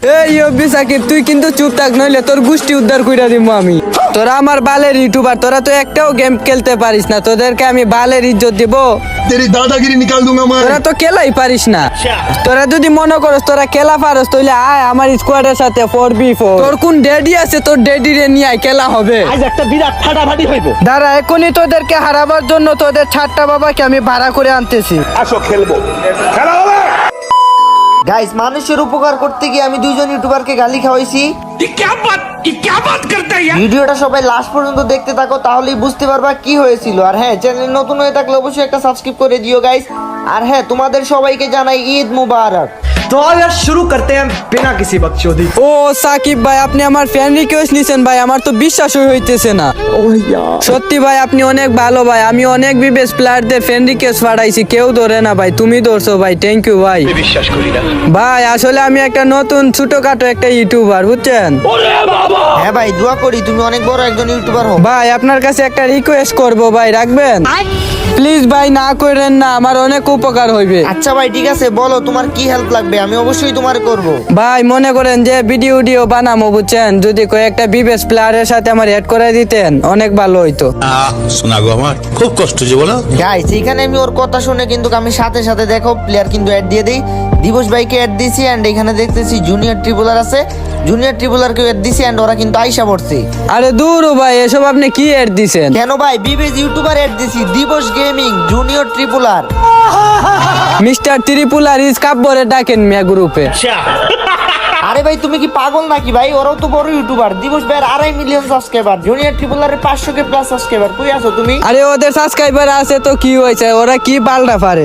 এই ইয়ব্বি সাকিব তুই কিন্তু চুপ থাক নইলে তোর গুষ্টি উদ্ধার করে দিব আমি। তোরা আমার বালের ইউটিউবার তোরা তো একটাও গেম খেলতে পারিস না তোদেরকে আমি বালের ইজ্জত দিব। তোরা তো খেলাই পারিস না। আচ্ছা। তোরা যদি মনে করস তোরা খেলা পারস তাহলে আয় আমার স্কোয়াডের সাথে 4v4 তোর কোন ড্যাডি আছে তোর ড্যাডি রে নিয়ে আয় খেলা হবে। আজ একটা বিরাট ফাটাফাটি হইব। দাঁড়া এখনই তোদেরকে হারাবার জন্য তোদের ছাট্টা বাবাকে আমি ভাড়া করে আনতেছি। আসো খেলব। গাইস মানুষের উপকার করতে গিয়ে আমি দুইজন ইউটিউবারকে গালি খাওয়াইছি। ভিডিওটা সবাই লাস্ট পর্যন্ত দেখতে থাকো তাহলেই বুঝতে পারবা কি হয়েছিল। আর হ্যাঁ চ্যানেল নতুন হয়ে থাকলে অবশ্যই একটা সাবস্ক্রাইব করে দিও গাইস আর হ্যাঁ তোমাদের সবাইকে জানাই ঈদ মুবারক। তো यार শুরু করতে হ্যাঁ বিনা কিছু বকচোদি ও সাকিব ভাই আপনি আমার ফ্যান রিকোয়েস্ট নিছেন ভাই আমার তো বিশ্বাসই হইতেছে না। সত্যি ভাই আপনি অনেক ভালো ভাই আমি অনেক বিবেশ প্লেয়ারদের ফ্যান রিকোয়েস্ট পাঠাইছি কেউ ধরে না ভাই তুমি ধরছো ভাই থ্যাংক ইউ ভাই। বিশ্বাস করি না। ভাই আসলে আমি একটা নতুন ছোটখাটো একটা ইউটিউবার বুঝছেন? হ্যাঁ ভাই দোয়া করি তুমি অনেক বড় একজন ইউটিউবার হও। ভাই আপনার কাছে একটা রিকোয়েস্ট করব ভাই রাখবেন? প্লিজ ভাই না করেন না আমার অনেক উপকার হইবে। আচ্ছা ভাই ঠিক আছে বলো তোমার কি হেল্প লাগবে? আমি অবশ্যই তোমার করব। ভাই মনে করেন যে ভিডিও ভিডিও বানামো বুঝছেন? যদি কয়েকটা বিবেশ প্লেয়ারের সাথে আমার অ্যাড করে দিতেন অনেক ভালো হইতো। আহ, শোনা গো আমার খুব কষ্ট যে বলো। গাইস এখানে আমি ওর কথা শুনে কিন্তু আমি সাথে সাথে দেখো প্লেয়ার কিন্তু অ্যাড দিয়ে দিই। দিবস ভাইকে অ্যাড দিছি অ্যান্ড এখানে দেখতেছি জুনিয়র ট্রিপুলার আছে। জুনিয়র ট্রিপুলারকে এর দিছি এন্ড ওরা কিন্তু আইসা পড়ছে। আরে দূর ও ভাই এসব আপনি কি এর দিছেন? কেন ভাই? বিবিজ ইউটিউবার এর দিছি দিবস গেমিং জুনিয়র ট্রিপুলার মিস্টার ত্রিপুলার কাপ কাব্যরে ডাকেন মিয়া গ্রুপে আরে ভাই তুমি কি পাগল নাকি ভাই? ওরাও তো বড় ইউটিউবার দিবস ভাইয়ের আড়াই মিলিয়ন সাবস্ক্রাইবার জুনিয়র ট্রিপুলারের পাঁচশো কে প্লাস সাবস্ক্রাইবার কই আছো তুমি? আরে ওদের সাবস্ক্রাইবার আছে তো কি হয়েছে? ওরা কি পাল্টা পারে?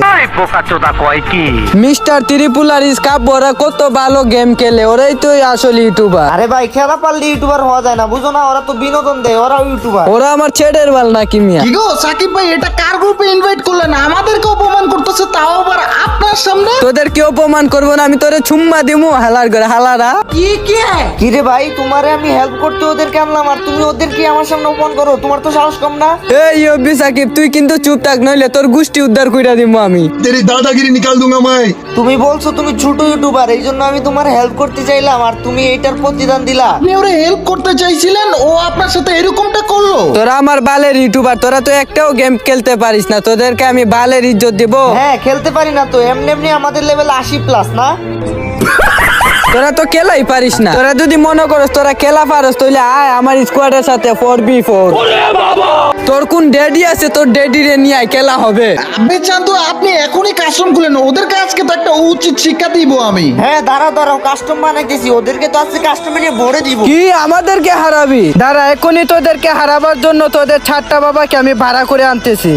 মিস্টার ত্রিপুলার ইস কাব্য ওরা কত ভালো গেম খেলে। ওরাই তো আসল ইউটিউবার আরে ভাই খেলা পারলে ইউটিউবার হওয়া যায় না। বুঝো না ওরা তো বিনোদন দেয় ওরাও ইউটিউবার ওরা আমার ছেড়ের বাল নাকি মিয়া? কি গো সাকিব ভাই এটা কার গ্রুপে ইনভাইট করলেন? আমাদেরকে অপমান করতেছে তাও আবার আপনার সামনে? তোদের কি অপমান করব না আমি তোরে চুম্মা দিমু হালার করে হালারা কি কি কি রে ভাই তোমারে আমি হেল্প করতে ওদেরকে আনলাম আর তুমি ওদেরকে আমার সামনে অপমান করো তোমার তো সাহস কম না এই অব্বি সাকিব তুই কিন্তু চুপ থাক নইলে তোর গোষ্ঠী উদ্ধার কইরা দিমু আমি तेरी दादागिरी निकाल दूंगा मैं তুমি বলছো তুমি ছোট ইউটিউবার এই জন্য আমি তোমার হেল্প করতে চাইলাম আর তুমি এইটার প্রতিদান দিলা আপনি ওরে হেল্প করতে চাইছিলেন ও আপনার সাথে এরকমটা করলো তোরা আমার বালের ইউটিউবার তোরা তো একটাও গেম খেলতে পারিস না তোদেরকে আমি বালের ইজ্জত দিব হ্যাঁ খেলতে পারি না তো এমনি এমনি আমাদের লেভেল আশি প্লাস না তোরা তো খেলাই পারিস না তোরা যদি মনে করস তোরা খেলা পারস তাহলে আয় আমার স্কোয়াডের সাথে ফোর বি ফোর তোর কোন ডেডি আছে তোর ডেডি রে নিয়ে আয় খেলা হবে আপনি চান তো আপনি এখনই কাস্টম খুলেন ওদেরকে আজকে তো একটা উচিত শিক্ষা দিব আমি হ্যাঁ দাঁড়াও দাঁড়াও কাস্টম বানাইতেছি ওদেরকে তো আজকে কাস্টমে নিয়ে ভরে দিব কি আমাদেরকে হারাবি দাঁড়া এখনই তোদেরকে হারাবার জন্য তোদের ছাড়টা বাবাকে আমি ভাড়া করে আনতেছি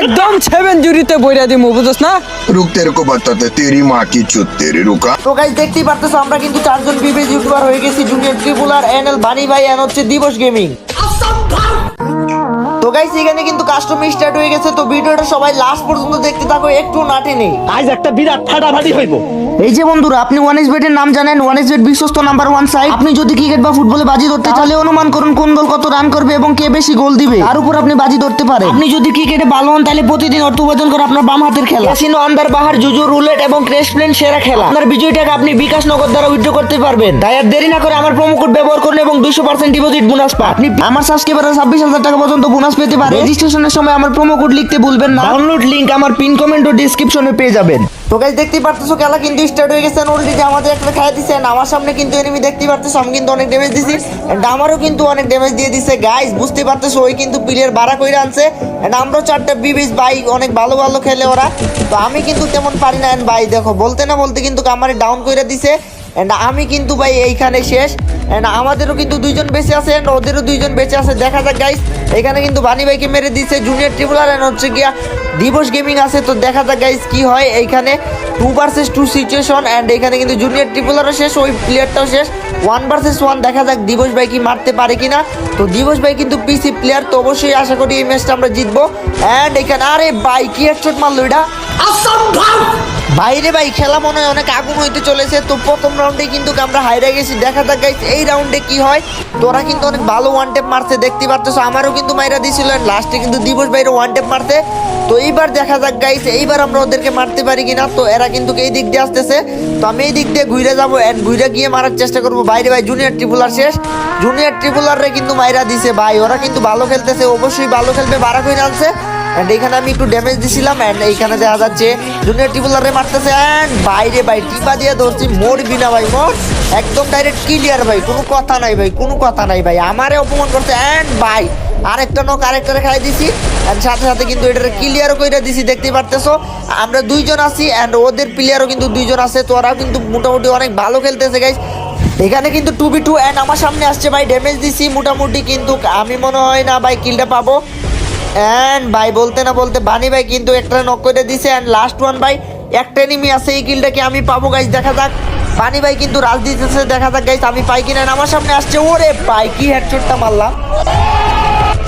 একদম সেভেন জুড়িতে বইরা দিমু বুঝছ না रुक तेरे को बताते तेरी माँ की चुत तेरी रुका তো গাইজ দেখতেই পারতেছো আমরা কিন্তু চারজন বিবেজ ইউটিউবার হয়ে গেছি, জুনিয়র ট্রিপুলার, এনএল, বানি ভাই, এন হচ্ছে দিবস গেমিং। তো গাইস এখানে কিন্তু কাস্টম স্টার্ট হয়ে গেছে, তো ভিডিওটা সবাই লাস্ট পর্যন্ত দেখতে থাকো, একটু নাটে নেই। আজ একটা বিরাট ফাটাফাটি হইব। এই যে বন্ধুরা, আপনি ওয়ান এস বেটের নাম জানেন ওয়ান এস বেট বিশ্বস্ত নাম্বার ওয়ান সাইড আপনি যদি ক্রিকেট বা ফুটবলে বাজি ধরতে চাইলে অনুমান করুন কোন দল কত রান করবে এবং কে বেশি গোল দিবে। তার উপর আপনি বাজি ধরতে পারেন। আপনি যদি ক্রিকেটে ভালো হন, তাহলে প্রতিদিন অর্থ উপার্জন করে আপনার বাম হাতের খেলা। ক্যাসিনো আন্দার বাহার জুজু রুলেট এবং ক্রেশ প্লেন সেরা খেলা। আপনার বিজয়ী টাকা আপনি বিকাশ নগদ দ্বারা উইথড্র করতে পারবেন। তাই আর দেরি না করে আমার প্রোমো কোড ব্যবহার করুন এবং দুশো পার্সেন্ট ডিপোজিট বোনাস পান। আপনি আমার সাবস্ক্রাইবার ছাব্বিশ হাজার টাকা পর্যন্ত বোনাস পেতে পারেন। রেজিস্ট্রেশনের সময় আমার প্রোমো কোড লিখতে ভুলবেন না। ডাউনলোড লিংক আমার পিন কমেন্ট ও ডিসক্রিপশনে পেয়ে যাবেন। তো গাইজ দেখতেই পারতেছো, খেলা কিন্তু স্টার্ট হয়ে গেছে। অলরেডি যে আমাদের একটা খাই দিছে। আমার সামনে কিন্তু এনিমি দেখতে পারতেছো, আমি কিন্তু অনেক ড্যামেজ দিছি। এন্ড আমারও কিন্তু অনেক ড্যামেজ দিয়ে দিছে। গাইস বুঝতে পারতেছো, ওই কিন্তু প্লেয়ার বাড়া কইরা আনছে। এন্ড আমরাও চারটা বিবিস বাই অনেক ভালো ভালো খেলে ওরা। তো আমি কিন্তু তেমন পারি না। এন্ড বাই দেখো, বলতে না বলতে কিন্তু আমারে ডাউন কইরা দিছে। এন্ড আমি কিন্তু ভাই এইখানে শেষ। এন্ড আমাদেরও কিন্তু দুইজন বেঁচে আছে এন্ড ওদেরও দুইজন বেঁচে আছে। দেখা যাক গাইস এখানে কিন্তু বানি ভাইকে মেরে দিচ্ছে জুনিয়র ট্রিপুলার এন্ড হচ্ছে গিয়া দিবস গেমিং আছে। তো দেখা যাক গাইস কি হয় এইখানে। Two versus two situation and এখানে কিন্তু জুনিয়র ট্রিপুলারও শেষ, ওই প্লেয়ারটাও শেষ। ওয়ান ভার্সেস ওয়ান দেখা যাক দিবস ভাই কি মারতে পারে কিনা। তো দিবস ভাই কিন্তু পিসি প্লেয়ার তো অবশ্যই আশা করি এই ম্যাচটা আমরা জিতবো। এন্ড এখানে, আরে ভাই, কি হেডশট মারলো এটা? বাইরে ভাই, খেলা মনে হয় অনেক আগুন হইতে চলেছে। তো প্রথম রাউন্ডে কিন্তু আমরা হাইরে গেছি। দেখা যাক এই রাউন্ডে কি হয়। তোরা কিন্তু অনেক ভালো ওয়ান টেপ মারছে, দেখতে পারতেছো। আমারও কিন্তু মাইরা দিছিল লাস্টে কিন্তু দিবস বাইরে ওয়ান টেপ মারতে তো এইবার দেখা যাক গাইস এইবার আমরা ওদেরকে মারতে পারি কিনা। তো এরা কিন্তু এই দিক দিয়ে আসতেছে। তো আমি এই দিক দিয়ে ঘুরে যাব এন্ড ঘুরে গিয়ে মারার চেষ্টা করব। বাইরে ভাই জুনিয়র ট্রিপুলার শেষ। জুনিয়র ট্রিপুলারে কিন্তু মাইরা দিছে ভাই। ওরা কিন্তু ভালো খেলতেছে, অবশ্যই ভালো খেলবে। বারা কই আনছে। এন্ড এইখানে আমি একটু ড্যামেজ দিছিলাম এন্ড এইখানে দেখা যাচ্ছে জুনিয়র টিপুলারে মারতেছে এন্ড বাইরে ভাই, টিপা দিয়ে ধরছি, মরবি না ভাই, মোর। একদম ডাইরেক্ট ক্লিয়ার ভাই, কোনো কথা নাই ভাই, কোনো কথা নাই ভাই। আমারে অপমান করছে এন্ড ভাই আরেকটা নক আরেকটারে খাই দিছি। এন্ড সাথে সাথে কিন্তু এটারে ক্লিয়ারও কইরা দিছি, দেখতে পারতেছো? আমরা দুইজন আছি এন্ড ওদের প্লেয়ারও কিন্তু দুইজন আছে, তো ওরাও কিন্তু মোটামুটি অনেক ভালো খেলতেছে গাইস এখানে কিন্তু টু বি টু অ্যান্ড আমার সামনে আসছে ভাই ড্যামেজ দিছি মোটামুটি, কিন্তু আমি মনে হয় না ভাই কিলটা পাবো। এন্ড ভাই বলতে না বলতে বানি ভাই কিন্তু একটা নক করে দিছে এন্ড লাস্ট ওয়ান ভাই, একটা এনিমি আছে, এই কিলটাকে আমি পাবো গাইজ দেখা যাক। বানি ভাই কিন্তু রাজ দিতেছে, দেখা যাক গাইজ আমি পাই কিনা আমার সামনে আসছে, ওরে ভাই, কি হেডশটটা মারলাম।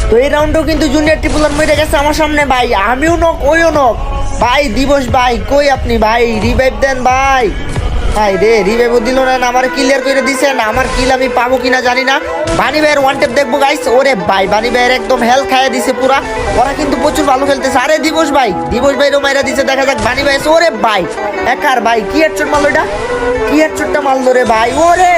তো এই রাউন্ডেও কিন্তু জুনিয়র ট্রিপুলার মেরে গেছে আমার সামনে, ভাই। আমিও নক ওইও নক ভাই, দিবস, ভাই, কই আপনি? ভাই রিভাইভ দেন, ভাই। ভাই রে রিভাইভ দিল না আমার ক্লিয়ার করে দিছেন আমার কিল আমি পাবো কিনা জানি না। বানি ভাইয়ের ওয়ান টেপ দেখব গাইস ওরে, ভাই বানি ভাইয়ের একদম হেলথ খাইয়ে দিছে পুরা। ওরা কিন্তু প্রচুর ভালো খেলতেছে। আরে, দিবস, ভাই দিবস ভাই রোমাইরা দিছে। দেখা যাক বানি ভাই ওরে, ভাই, একার, ভাই, কি হেডশট মারলো এটা? কি হেডশটটা মারলো রে, ভাই? ওরে!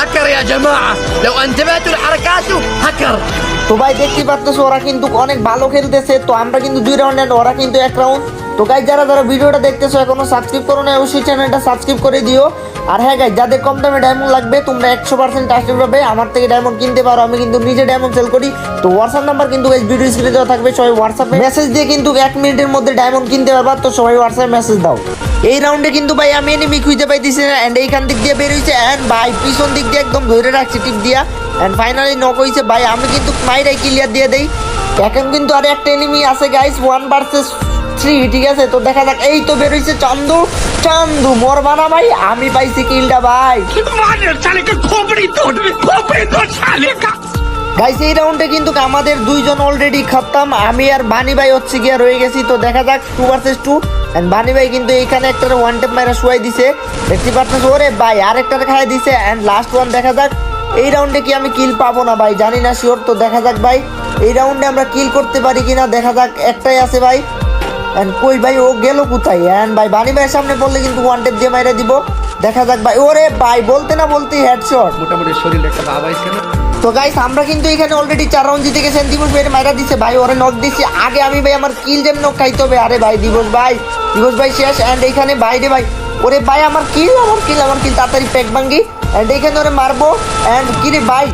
হ্যাকার ইয়া জামাআ লাউ আনতাবাতুল হারাকাতু হ্যাকার তো ভাই, দেখতে পারতেছো, ওরা কিন্তু অনেক ভালো খেলতেছে। তো আমরা কিন্তু দুই রাউন্ড এন্ড ওরা কিন্তু এক রাউন্ড তো গাই যারা যারা ভিডিওটা দেখতেছো এখনও সাবস্ক্রাইব করো না অবশ্যই চ্যানেলটা সাবস্ক্রাইব করে দিও। আর হ্যাঁ গাই যাদের কম দামে ডায়মন্ড লাগবে, তোমরা একশো পার্সেন্ট টাস্টেড পাবে। আমার থেকে ডায়মন্ড কিনতে পারো, আমি কিন্তু নিজে ডায়মন্ড সেল করি। তো হোয়াটসঅ্যাপ নাম্বার কিন্তু গাইজ ভিডিও স্ক্রিনে দেওয়া থাকবে, সবাই হোয়াটসঅ্যাপে মেসেজ দিয়ে কিন্তু এক মিনিটের মধ্যে ডায়মন্ড কিনতে পারবা। তো সবাই হোয়াটসঅ্যাপে মেসেজ দাও। এই রাউন্ডে কিন্তু ভাই, আমি এনিমি খুঁজে পাইতেছি না। অ্যান্ড এইখান দিক দিয়ে বের হয়েছে এন্ড ভাই, পিছন দিক দিয়ে একদম ধরে রাখছি টিপ দিয়া। অ্যান্ড ফাইনালি নক হয়েছে ভাই, আমি কিন্তু মাইরাই ক্লিয়ার দিয়ে দেই। এখন কিন্তু আর একটা এনিমি আছে গাইস ওয়ান ভার্সেস ঠিক আছে? তো দেখা যাক, এই তো বের হয়েছে চান্দু। চান্দু মরবা না ভাই, আমি পাইছি কিলটা ভাই। গাইস এই রাউন্ডে কিন্তু আমাদের দুইজন অলরেডি খতম। আমি আর বানি ভাই হচ্ছে গিয়া রয়ে গেছি। তো দেখা যাক two versus two and Bunny ভাই কিন্তু এইখানে একটা ওয়ান টেপ মাইরা শুয়াই দিছে। দেখতে পাচ্ছিস ওরে ভাই আরেকটা খাই দিছে। এন্ড লাস্ট ওয়ান দেখা যাক, এই রাউন্ডে কি আমি কিল পাবো না ভাই? জানি না শিওর তো দেখা যাক ভাই। এই রাউন্ডে আমরা কিল করতে পারি কিনা, দেখা যাক, একটাই আছে ভাই। কই ভাই ও গেল কোথায়? এন্ড ভাই বানি ভাইয়ের সামনে বললে কিন্তু ওয়ান টেপ দিয়ে মাইরা দিব। দেখা যাক ভাই। ওরে ভাই বলতে না বলতে হেডশট মোটামুটি শরীরে একটা আইছে না? তো গাইস আমরা কিন্তু এখানে অলরেডি চার রাউন্ড জিতে গেছেন দিবস ভাই মাইরা দিছে। ভাই ওরে নক দিছি। আগে আমি ভাই আমার কিল যেন নক খাইতে হবে। আরে ভাই দিবস ভাই দিবস ভাই শেষ। এন্ড এইখানে বাইরে ভাই ওরে ভাই আমার কিল আমার কিল আমার কিল তাড়াতাড়ি প্যাক ভাঙ্গি। এন্ড এইখানে ওরে মারবো। এন্ড কি রে ভাই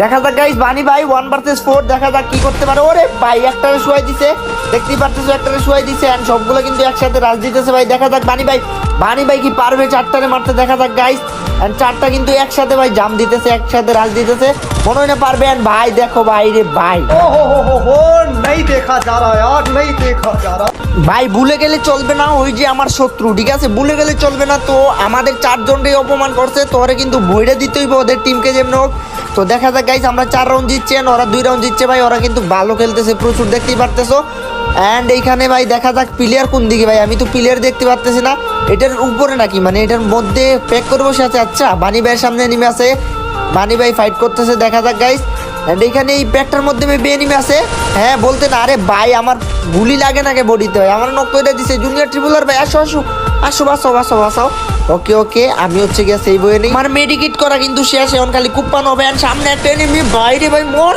দেখা যাক গাইস বানি ভাই ওয়ান ভার্সেস ফোর দেখা যাক কি করতে পারে। ওরে ভাই একটারে শুয়াই দিছে। দেখতেই পারতেছ একটারে শুয়াই দিছে অ্যান্ড সবগুলো কিন্তু একসাথে রাজ দিতেছে ভাই। দেখা যাক বানি ভাই বানি ভাই কি পারবে চারটারে মারতে? দেখা যাক গাইস অ্যান্ড চারটা কিন্তু একসাথে ভাই জাম দিতেছে একসাথে রাজ দিতেছে। মনে হয় না পারবে অ্যান্ড ভাই দেখো ভাই রে ভাই। ভাই ভুলে গেলে চলবে না ওই যে আমার শত্রু ঠিক আছে? ভুলে গেলে চলবে না তো আমাদের চারজনটাই অপমান করছে তোরে কিন্তু বইরে দিতেই ওদের টিমকে যেমন হোক। তো দেখা যাক গাইস আমরা চার রাউন্ড জিতছি ওরা দুই রাউন্ড জিতছে ভাই। ওরা কিন্তু ভালো খেলতেছে, প্রচুর, দেখতেই পারতেছো? অ্যান্ড এইখানে ভাই, দেখা যাক প্লেয়ার কোন দিকে ভাই। আমি তো প্লেয়ার দেখতে পারতেছি না। এটার উপরে নাকি? মানে এটার মধ্যে প্যাক করে বসে আছে। আচ্ছা বানি ভাইয়ের সামনে নেমে আছে। বানি ভাই ফাইট করতেছে, দেখা যাক গাইস অ্যান্ড এইখানে এই প্যাকটার মধ্যে ভাই বেয়ে নেমে আছে। হ্যাঁ বলতে না, আরে ভাই, আমার গুলি লাগে নাকি বডিতে ভাই? আমার নক দিছে। জুনিয়র ট্রিপুলার ভাই, আসো আসো। আসো বাসো বাসো বাসাও ওকে ওকে আমি হচ্ছে গিয়ে সেই বইয়ে নেই। আমার মেডিকেট করা কিন্তু শেষ, এখন খালি কুপ্পান হবে সামনে একটা এনিমি বাইরে ভাই, মোর,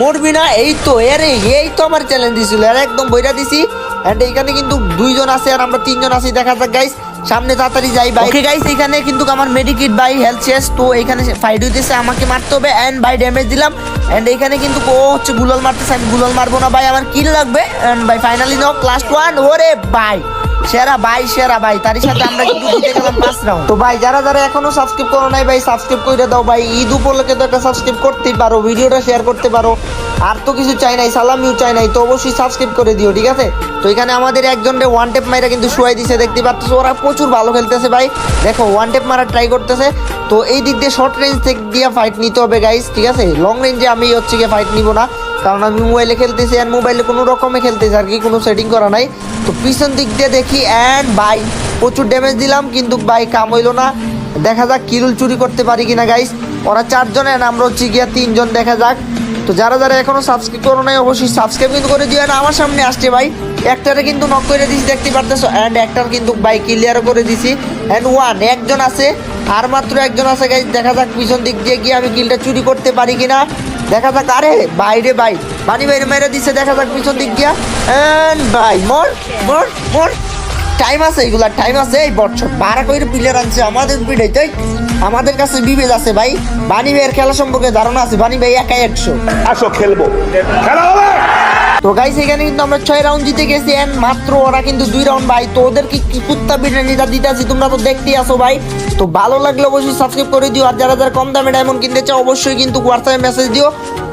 মরবি না, এই তো এরে এই তো আমার চ্যালেঞ্জ দিছিল, আর, একদম বইরা দিছি। এন্ড এইখানে কিন্তু দুইজন আছে, আর আমরা তিনজন আছি, দেখা যাক গাইস সামনে তাড়াতাড়ি যাই ভাই ওকে গাইস এখানে কিন্তু আমার মেডিকিট ভাই হেলথ শেষ, তো এখানে ফাইট হইতেছে, আমাকে মারতে হবে এন্ড ভাই ড্যামেজ দিলাম। এন্ড এখানে কিন্তু, ও হচ্ছে গুলল মারতেছে, আমি গুলল মারবো না, ভাই, আমার কিল লাগবে। এন্ড ভাই ফাইনালি নক লাস্ট ওয়ান ওরে ভাই সেরা ভাই সেরা ভাই। তার সাথে আমরা কিন্তু জিতে গেলাম পাঁচ রাউন্ড তো ভাই, যারা যারা এখনও সাবস্ক্রাইব করো নাই ভাই সাবস্ক্রাইব করে দাও ভাই। ঈদ উপলক্ষে তো একটা সাবস্ক্রাইব করতেই পারো, ভিডিওটা শেয়ার করতে পারো। আর তো কিছু চাই নাই, সালামিও চাই নাই, তো অবশ্যই সাবস্ক্রাইব করে দিও, ঠিক আছে? তো এখানে আমাদের একজনকে ওয়ান টেপ মাইরা কিন্তু শুয়াই দিছে, দেখতে পাচ্ছ ওরা প্রচুর ভালো খেলতেছে ভাই। দেখো ওয়ান টেপ মারা ট্রাই করতেছে। তো এই দিক দিয়ে শর্ট রেঞ্জ থেকে দিয়ে ফাইট নিতে হবে গাইস ঠিক আছে? লং রেঞ্জে আমি হচ্ছে গিয়ে ফাইট নিব না। কারণ আমি মোবাইলে খেলতেছি অ্যান্ড মোবাইলে কোনো রকমে খেলতেছি, আর কি কোনো সেটিং করা নাই। তো পিছন দিক দিয়ে দেখি অ্যান্ড বাই প্রচুর ড্যামেজ দিলাম, কিন্তু বাই কাম হইল না। দেখা যাক কিরুল চুরি করতে পারি কিনা গাইস ওরা চারজন and আমরা হচ্ছে গিয়া তিনজন, দেখা যাক। তো যারা যারা এখনও সাবস্ক্রাইব করো নাই, অবশ্যই সাবস্ক্রাইব কিন্তু করে দিও আমার সামনে আসছে ভাই। একটারে কিন্তু নক করে দিছি, দেখতে পারতেছো? অ্যান্ড একটার কিন্তু বাই ক্লিয়ারও করে দিছি। অ্যান্ড ওয়ান একজন আছে, আর মাত্র একজন আছে গাইস দেখা যাক পিছন দিক দিয়ে গিয়ে আমি কিলটা চুরি করতে পারি কিনা। দেখা যাক, আরে, বাইরে ভাই। পানি বাইরে মেরে দিছে, দেখা যাক পিছন দিক গিয়া ভাই, মোর মোর মোর। টাইম আছে এগুলা টাইম আছে। এই বছর বারা কইরে প্লেয়ার আনছে, আমাদের পিঠে, তাই? আমাদের কাছে বিভেদ আছে ভাই। বানি ভাইয়ের খেলা সম্পর্কে ধারণা আছে বানি ভাই একাই একশো। আসো, খেলব। খেলা হবে! তো গাইস এখানে কিন্তু আমরা ছয় রাউন্ড জিতে গেছি এন্ড মাত্র ওরা কিন্তু দুই রাউন্ড ভাই। তো ওদেরকে কি কুত্তা বিরিয়ানিটা দিতেছি তোমরা তো দেখতেই আসো ভাই। তো ভালো লাগলে অবশ্যই সাবস্ক্রাইব করে দিও, আর যারা যারা কম দামে ডায়মন্ড কিনতে চাও, অবশ্যই কিন্তু হোয়াটসঅ্যাপে মেসেজ দিও।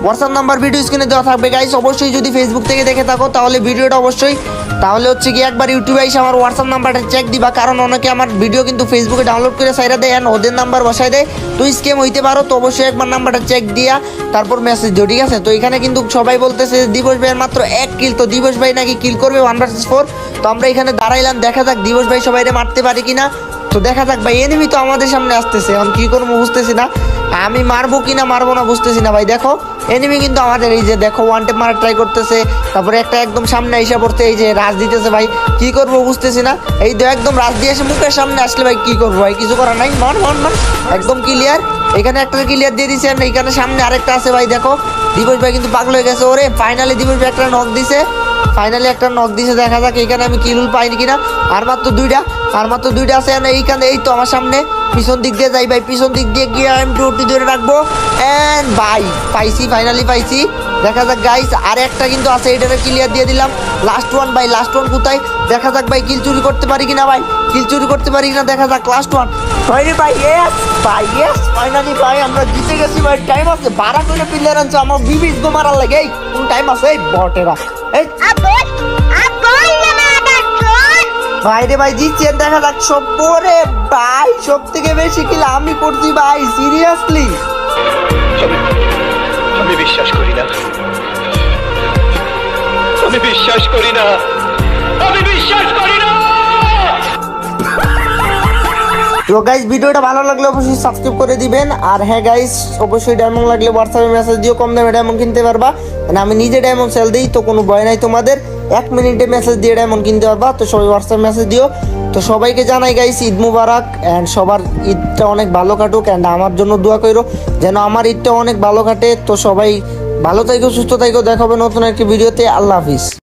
হোয়াটসঅ্যাপ নাম্বার ভিডিও স্ক্রিনে দেওয়া থাকবে। গাইস অবশ্যই যদি ফেসবুক থেকে দেখে থাকো, তাহলে ভিডিওটা অবশ্যই, তাহলে হচ্ছে কি একবার ইউটিউবে এসে আমার হোয়াটসঅ্যাপ নাম্বারটা চেক দিবা, কারণ অনেকে আমার ভিডিও কিন্তু ফেসবুকে ডাউনলোড করে সাইরা দেয় and ওদের নাম্বার বসাই দেয়। তো স্কেম হইতে পারো, তো অবশ্যই একবার নাম্বারটা চেক দিয়া, তারপর মেসেজ দিও, ঠিক আছে? তো এখানে কিন্তু সবাই বলতেছে দিবস ভাইয়ের মাত্র এক কিল তো দিবস ভাই নাকি কিল করবে? ওয়ান ভার্সেস ফোর তো আমরা এখানে দাঁড়াইলাম, দেখা যাক দিবস ভাই সবাইরে মারতে পারি কিনা। তো দেখা যাক ভাই এনিমি তো আমাদের সামনে আসতেছে, এখন কি করব বুঝতেছি না। আমি মারবো কিনা, মারবো না, বুঝতেছি না ভাই, দেখো। এনিমি কিন্তু আমাদের এই যে দেখো ওয়ান টেপ মারা ট্রাই করতেছে, তারপরে একটা একদম সামনে এসে পড়তে এই যে রাজ দিতেছে ভাই। কি করব বুঝতেছি না। এই তো একদম রাজ দিয়ে এসে মুখের সামনে আসলে ভাই, কি করব ভাই? কিছু করার নাই। মান মান মান একদম ক্লিয়ার এখানে একটা ক্লিয়ার দিয়ে দিছে এখানে সামনে আরেকটা আছে ভাই, দেখো। দিবস ভাই কিন্তু পাগল হয়ে গেছে। ওরে ফাইনালি দিবস ভাই একটা নক দিছে। ফাইনালি একটা নক দিছে, দেখা যাক এখানে আমি কিলুল পাইনি কিনা। আর মাত্র দুইটা। আর মাত্র দুইটা আছে and এইখানে, এই তো আমার সামনে। পিছন দিক দিয়ে যাই ভাই, পিছন দিক দিয়ে গিয়ে আমি টোটি ধরে রাখব। এন্ড ভাই, পাইছি ফাইনালি পাইছি। দেখা যাক গাইস আর একটা কিন্তু আছে এটারে ক্লিয়ার দিয়ে দিলাম। লাস্ট ওয়ান ভাই লাস্ট ওয়ান কোথায়? দেখা যাক ভাই কিল চুরি করতে পারি কিনা ভাই? কিল চুরি করতে পারি কিনা, দেখা যাক লাস্ট ওয়ান ভাই ভাই ইয়েস ভাই ইয়েস ফাইনালি ভাই, আমরা জিতে গেছি ভাই। টাইম আছে, বারা করে প্লেয়ার আনছে, আমার বিবিস গো মারার লাগে। এই, কোন টাইম আছে? এই, বটেরা। এই ভাই রে ভাই জিতছেন দেখা সব পরে ভাই সব থেকে বেশি কিল আমি করছি ভাই সিরিয়াসলি আমি বিশ্বাস করি না। আমি বিশ্বাস করি না। আমি বিশ্বাস করি না। তো গাইস ভিডিওটা ভালো লাগলে অবশ্যই সাবস্ক্রাইব করে দিবেন। আর হ্যাঁ গাইস অবশ্যই ডায়মন্ড লাগলে হোয়াটসঅ্যাপে মেসেজ দিও কম দামে ডায়মন্ড কিনতে পারবা। মানে আমি নিজে ডায়মন্ড সেল দিই তো কোনো ভয় নাই তোমাদের। এক মিনিটে মেসেজ দিয়ে এমন কিনতে পারবা তো সবাই হোয়াটসঅ্যাপ মেসেজ দিও। তো সবাইকে জানাই গাইস ঈদ মুবারক অ্যান্ড সবার ঈদটা অনেক ভালো কাটুক অ্যান্ড আমার জন্য দোয়া করো যেন আমার ঈদটা অনেক ভালো কাটে। তো সবাই ভালো থাকো সুস্থ থাকো দেখাবে নতুন একটি ভিডিওতে। আল্লাহ হাফিজ।